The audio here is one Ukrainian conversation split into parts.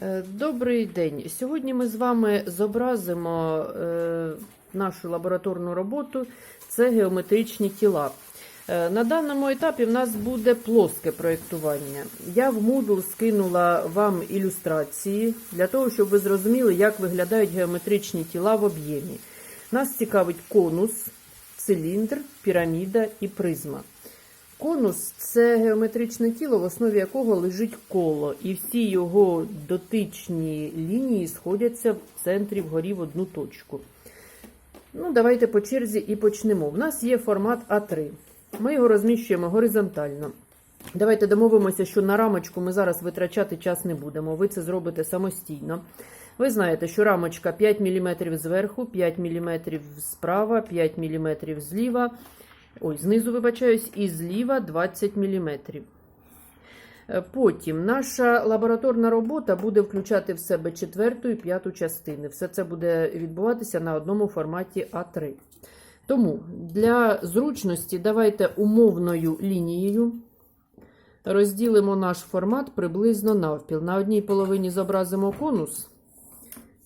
Е, Добрий день. Сьогодні ми з вами зобразимо е, нашу лабораторну роботу. Це геометричні тіла. Е, На даному етапі в нас буде плоске проєктування. Я в Moodle скинула вам ілюстрації для того, щоб ви зрозуміли, як виглядають геометричні тіла в об'ємі. Нас цікавить конус, циліндр, піраміда і призма. Конус це геометричне тіло, в основі якого лежить коло, і всі його дотичні лінії сходяться в центрі вгорі в одну точку. Ну, давайте по черзі і почнемо. В нас є формат А3. Ми його розміщуємо горизонтально. Давайте домовимося, що на рамочку ми зараз витрачати час не будемо. Ви це зробите самостійно. Ви знаєте, що рамочка 5 мм зверху, 5 мм справа, 5 мм зліва. Ой, знизу вибачаюсь, і зліва 20 мм. Потім наша лабораторна робота буде включати в себе четверту і п'яту частини. Все це буде відбуватися на одному форматі А3. Тому для зручності давайте умовною лінією розділимо наш формат приблизно навпіл. На одній половині зобразимо конус,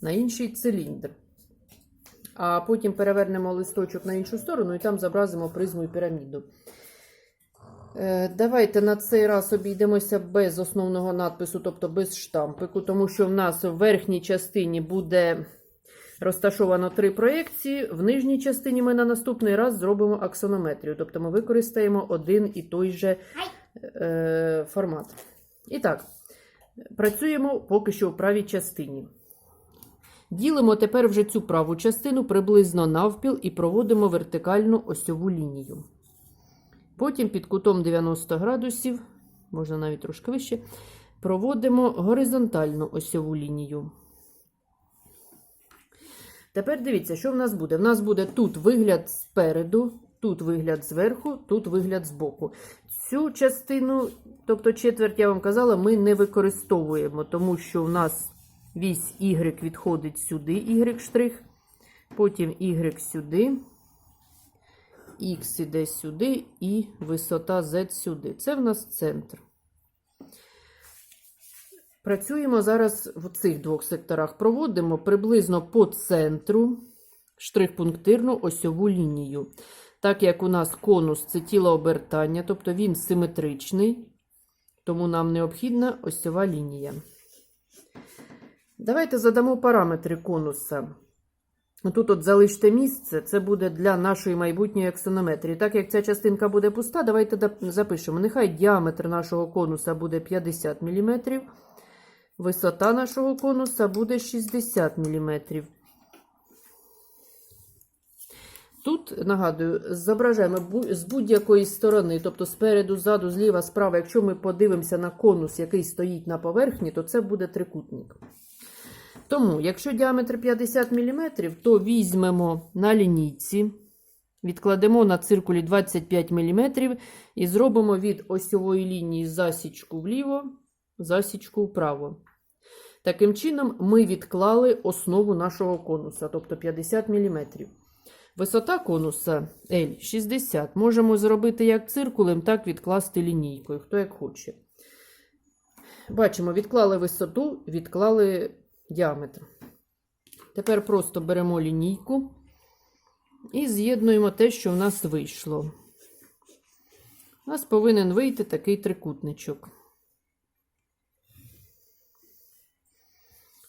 на іншій циліндр. А потім перевернемо листочок на іншу сторону і там зобразимо призму і піраміду. Е, Давайте на цей раз обійдемося без основного надпису, тобто без штампику, тому що в нас в верхній частині буде розташовано три проєкції. В нижній частині ми на наступний раз зробимо аксонометрію, тобто ми використаємо один і той же е, формат. І так, працюємо поки що в правій частині. Ділимо тепер вже цю праву частину приблизно навпіл і проводимо вертикальну осьову лінію. Потім під кутом 90 градусів, можна навіть трошки вище, проводимо горизонтальну осьову лінію. Тепер дивіться, що в нас буде. В нас буде тут вигляд спереду, тут вигляд зверху, тут вигляд збоку. Цю частину, тобто четверть, я вам казала, ми не використовуємо, тому що в нас вісь Y відходить сюди, Y штрих, потім Y сюди, X іде сюди і висота Z сюди. Це в нас центр. Працюємо зараз в цих двох секторах. Проводимо приблизно по центру штрих-пунктирну осьову лінію. Так як у нас конус це тіло обертання, тобто він симетричний, тому нам необхідна осьова лінія. Давайте задамо параметри конуса. Тут от залиште місце, це буде для нашої майбутньої аксонометрії. Так як ця частинка буде пуста, давайте запишемо. Нехай діаметр нашого конуса буде 50 мм, висота нашого конуса буде 60 мм. Тут, нагадую, зображаємо з будь-якої сторони, тобто спереду, ззаду, зліва, справа. Якщо ми подивимося на конус, який стоїть на поверхні, то це буде трикутник. Тому, якщо діаметр 50 мм, то візьмемо на лінійці, відкладемо на циркулі 25 мм і зробимо від осьової лінії засічку вліво, засічку вправо. Таким чином, ми відклали основу нашого конуса, тобто 50 мм. Висота конуса L 60. Можемо зробити як циркулем, так відкласти лінійкою, хто як хоче. Бачимо, відклали висоту, відклали діаметр. Тепер просто беремо лінійку і з'єднуємо те, що в нас вийшло. У нас повинен вийти такий трикутничок.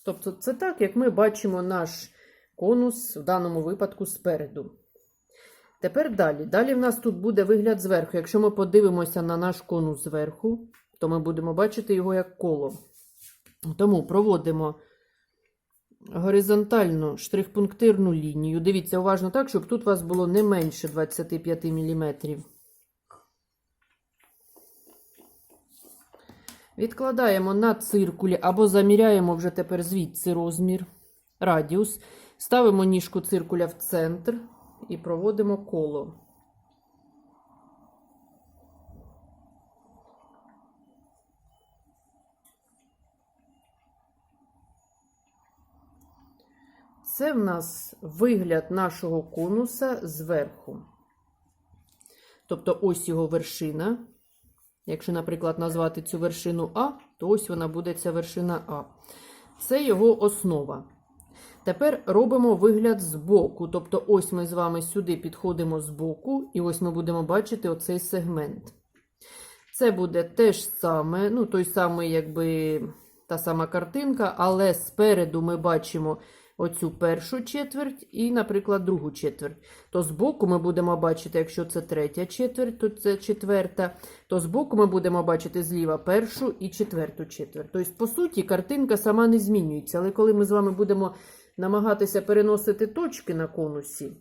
Тобто, це так, як ми бачимо наш конус в даному випадку спереду. Тепер далі. Далі в нас тут буде вигляд зверху. Якщо ми подивимося на наш конус зверху, то ми будемо бачити його як коло. Тому проводимо горизонтальну штрих-пунктирну лінію. Дивіться уважно так, щоб тут у вас було не менше 25 мм. Відкладаємо на циркулі або заміряємо вже тепер звідси розмір, радіус. Ставимо ніжку циркуля в центр і проводимо коло. Це в нас вигляд нашого конуса зверху. Тобто ось його вершина. Якщо, наприклад, назвати цю вершину А, то ось вона буде ця вершина А. Це його основа. Тепер робимо вигляд з боку. Тобто, ось ми з вами сюди підходимо з боку, і ось ми будемо бачити оцей сегмент. Це буде те ж саме, ну, той самий, якби та сама картинка, але спереду ми бачимо оцю першу четверть і, наприклад, другу четверть. То збоку ми будемо бачити, якщо це третя четверть, то це четверта, то збоку ми будемо бачити зліва першу і четверту четверть. Тобто, по суті, картинка сама не змінюється. Але коли ми з вами будемо намагатися переносити точки на конусі,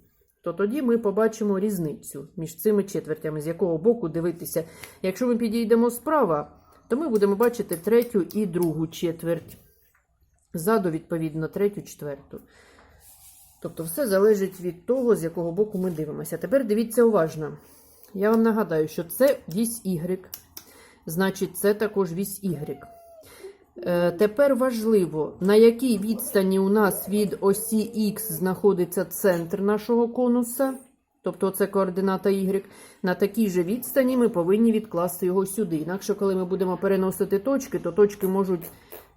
то тоді ми побачимо різницю між цими четвертями, з якого боку дивитися. Якщо ми підійдемо справа, то ми будемо бачити третю і другу четверть. Ззаду, відповідно, третю, четверту. Тобто, все залежить від того, з якого боку ми дивимося. Тепер дивіться уважно. Я вам нагадаю, що це вісь Y, значить, це також вісь Y. Е, Тепер важливо, на якій відстані у нас від осі Х знаходиться центр нашого конуса, тобто це координата Y. На такій же відстані ми повинні відкласти його сюди. Інакше, коли ми будемо переносити точки, то точки можуть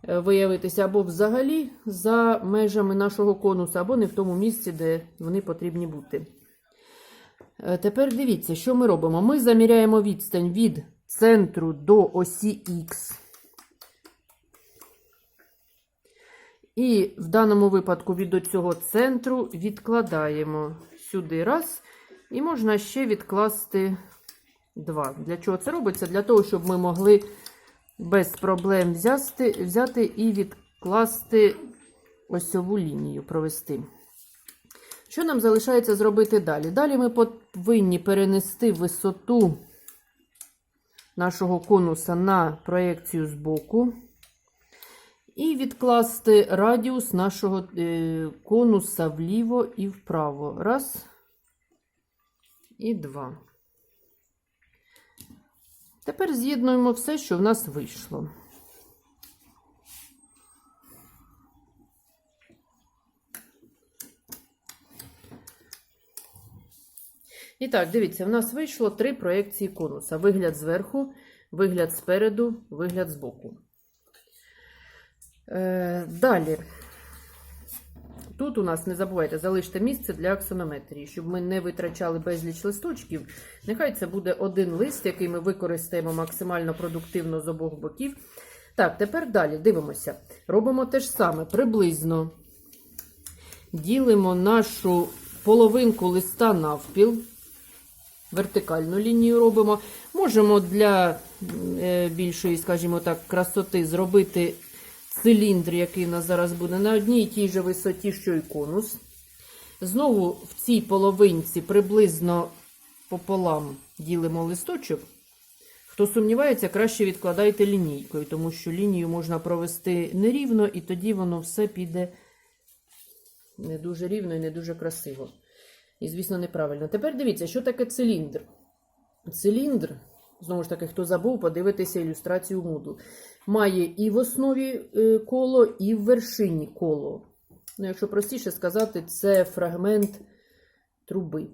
виявитися або взагалі за межами нашого конуса, або не в тому місці, де вони потрібні бути. Е, Тепер дивіться, що ми робимо. Ми заміряємо відстань від центру до осі Х. І в даному випадку від цього центру відкладаємо сюди раз. І можна ще відкласти два. Для чого це робиться? Для того, щоб ми могли без проблем взяти, взяти і відкласти осьову лінію провести. Що нам залишається зробити далі? Далі ми повинні перенести висоту нашого конуса на проєкцію з боку. І відкласти радіус нашого е, конуса вліво і вправо. Раз. І два. Тепер з'єднуємо все, що в нас вийшло. І так, дивіться, в нас вийшло три проекції конуса: вигляд зверху, вигляд спереду, вигляд збоку. Е, далі. Тут у нас, не забувайте, залиште місце для аксонометрії, щоб ми не витрачали безліч листочків. Нехай це буде один лист, який ми використаємо максимально продуктивно з обох боків. Так, тепер далі дивимося. Робимо те ж саме, приблизно ділимо нашу половинку листа навпіл. Вертикальну лінію робимо. Можемо для е, більшої, скажімо так, красоти зробити циліндр, який у нас зараз буде на одній і тій же висоті, що і конус. Знову в цій половинці приблизно пополам ділимо листочок. Хто сумнівається, краще відкладайте лінійкою, тому що лінію можна провести нерівно, і тоді воно все піде не дуже рівно і не дуже красиво. І, звісно, неправильно. Тепер дивіться, що таке циліндр. Циліндр, знову ж таки, хто забув, подивитися ілюстрацію Moodle, має і в основі е, коло, і в вершині коло. Ну, якщо простіше сказати, це фрагмент труби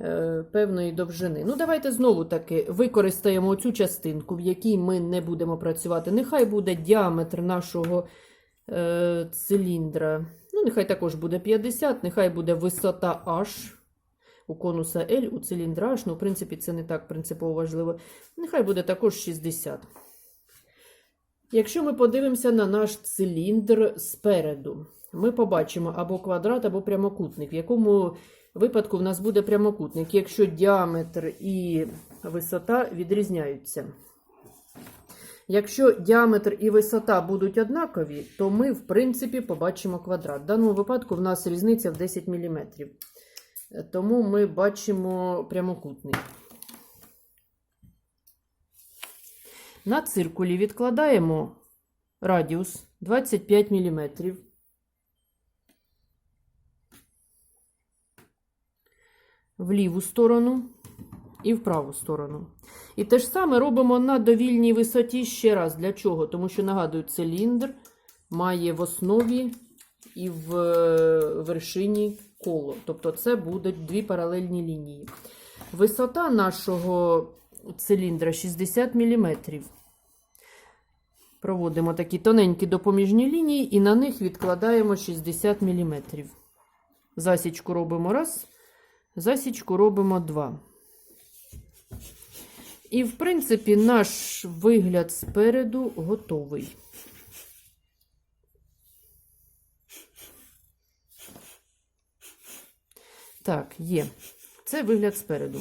е, певної довжини. Ну, давайте знову таки використаємо цю частинку, в якій ми не будемо працювати. Нехай буде діаметр нашого е, циліндра. Ну, нехай також буде 50, нехай буде висота H у конуса L, у циліндра H. Ну, в принципі, це не так принципово важливо. Нехай буде також 60. Якщо ми подивимося на наш циліндр спереду, ми побачимо або квадрат, або прямокутник. В якому випадку в нас буде прямокутник, якщо діаметр і висота відрізняються. Якщо діаметр і висота будуть однакові, то ми, в принципі, побачимо квадрат. В даному випадку в нас різниця в 10 мм. Тому ми бачимо прямокутник. На циркулі відкладаємо радіус 25 мм. В ліву сторону і в праву сторону. І те ж саме робимо на довільній висоті ще раз. Для чого? Тому що, нагадую, циліндр має в основі і в е, вершині коло. Тобто це будуть дві паралельні лінії. Висота нашого циліндра 60 мм. Проводимо такі тоненькі допоміжні лінії і на них відкладаємо 60 мм. Засічку робимо раз, засічку робимо два. І, в принципі, наш вигляд спереду готовий. Так, є. Це вигляд спереду.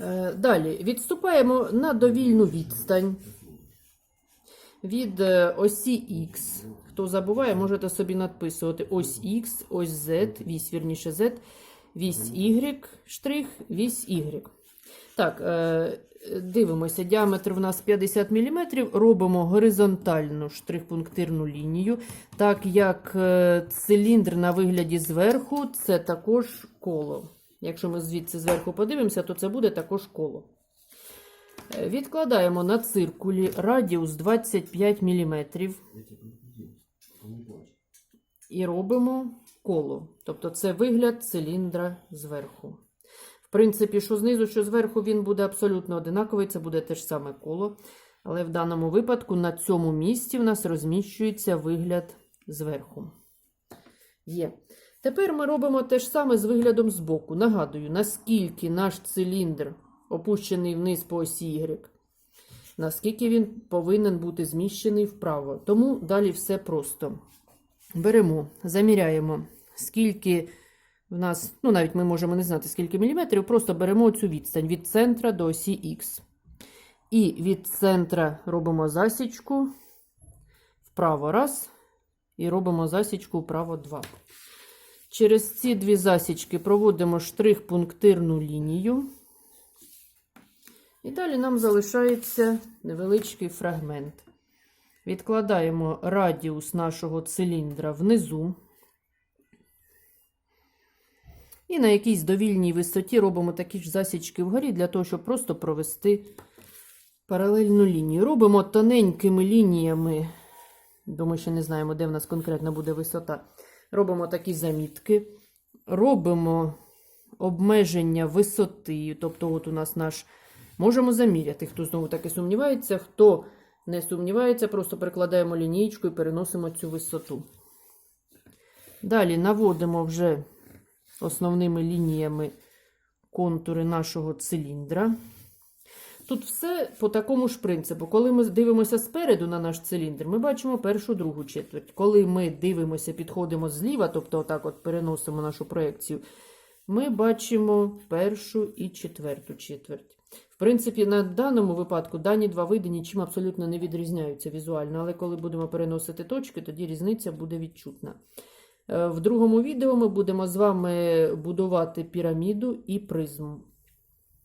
Е, Далі відступаємо на довільну відстань від е, осі Х. Хто забуває, можете собі надписувати ось Х, ось Z, вісь, вірніше Z, вісь Y, штрих, вісь Y. Так, е, дивимося, діаметр в нас 50 мм, робимо горизонтальну штрих-пунктирну лінію, так як е, циліндр на вигляді зверху це також коло. Якщо ми звідси зверху подивимося, то це буде також коло. Е, Відкладаємо на циркулі радіус 25 мм і робимо коло. Тобто це вигляд циліндра зверху. Принципі, що знизу, що зверху, він буде абсолютно одинаковий, це буде те ж саме коло. Але в даному випадку на цьому місці в нас розміщується вигляд зверху. Є. Тепер ми робимо те ж саме з виглядом збоку. Нагадую, наскільки наш циліндр опущений вниз по осі Y, наскільки він повинен бути зміщений вправо. Тому далі все просто. Беремо, заміряємо, скільки в нас, ну навіть ми можемо не знати, скільки міліметрів, просто беремо цю відстань від центра до осі Х. І від центра робимо засічку вправо раз, і робимо засічку вправо два. Через ці дві засічки проводимо штрих-пунктирну лінію. І далі нам залишається невеличкий фрагмент. Відкладаємо радіус нашого циліндра внизу. І на якійсь довільній висоті робимо такі ж засічки вгорі, для того, щоб просто провести паралельну лінію. Робимо тоненькими лініями, бо ми ще не знаємо, де в нас конкретно буде висота. Робимо такі замітки. Робимо обмеження висоти. Тобто, от у нас наш. Можемо заміряти, хто знову таки сумнівається, хто не сумнівається, просто прикладаємо лінійку і переносимо цю висоту. Далі наводимо вже основними лініями контури нашого циліндра. Тут все по такому ж принципу. Коли ми дивимося спереду на наш циліндр, ми бачимо першу другу четверть. Коли ми дивимося, підходимо зліва, тобто отак от переносимо нашу проекцію, ми бачимо першу і четверту четверть. В принципі, на даному випадку дані два види нічим абсолютно не відрізняються візуально, але коли будемо переносити точки, тоді різниця буде відчутна. Е, В другому відео ми будемо з вами будувати піраміду і призму.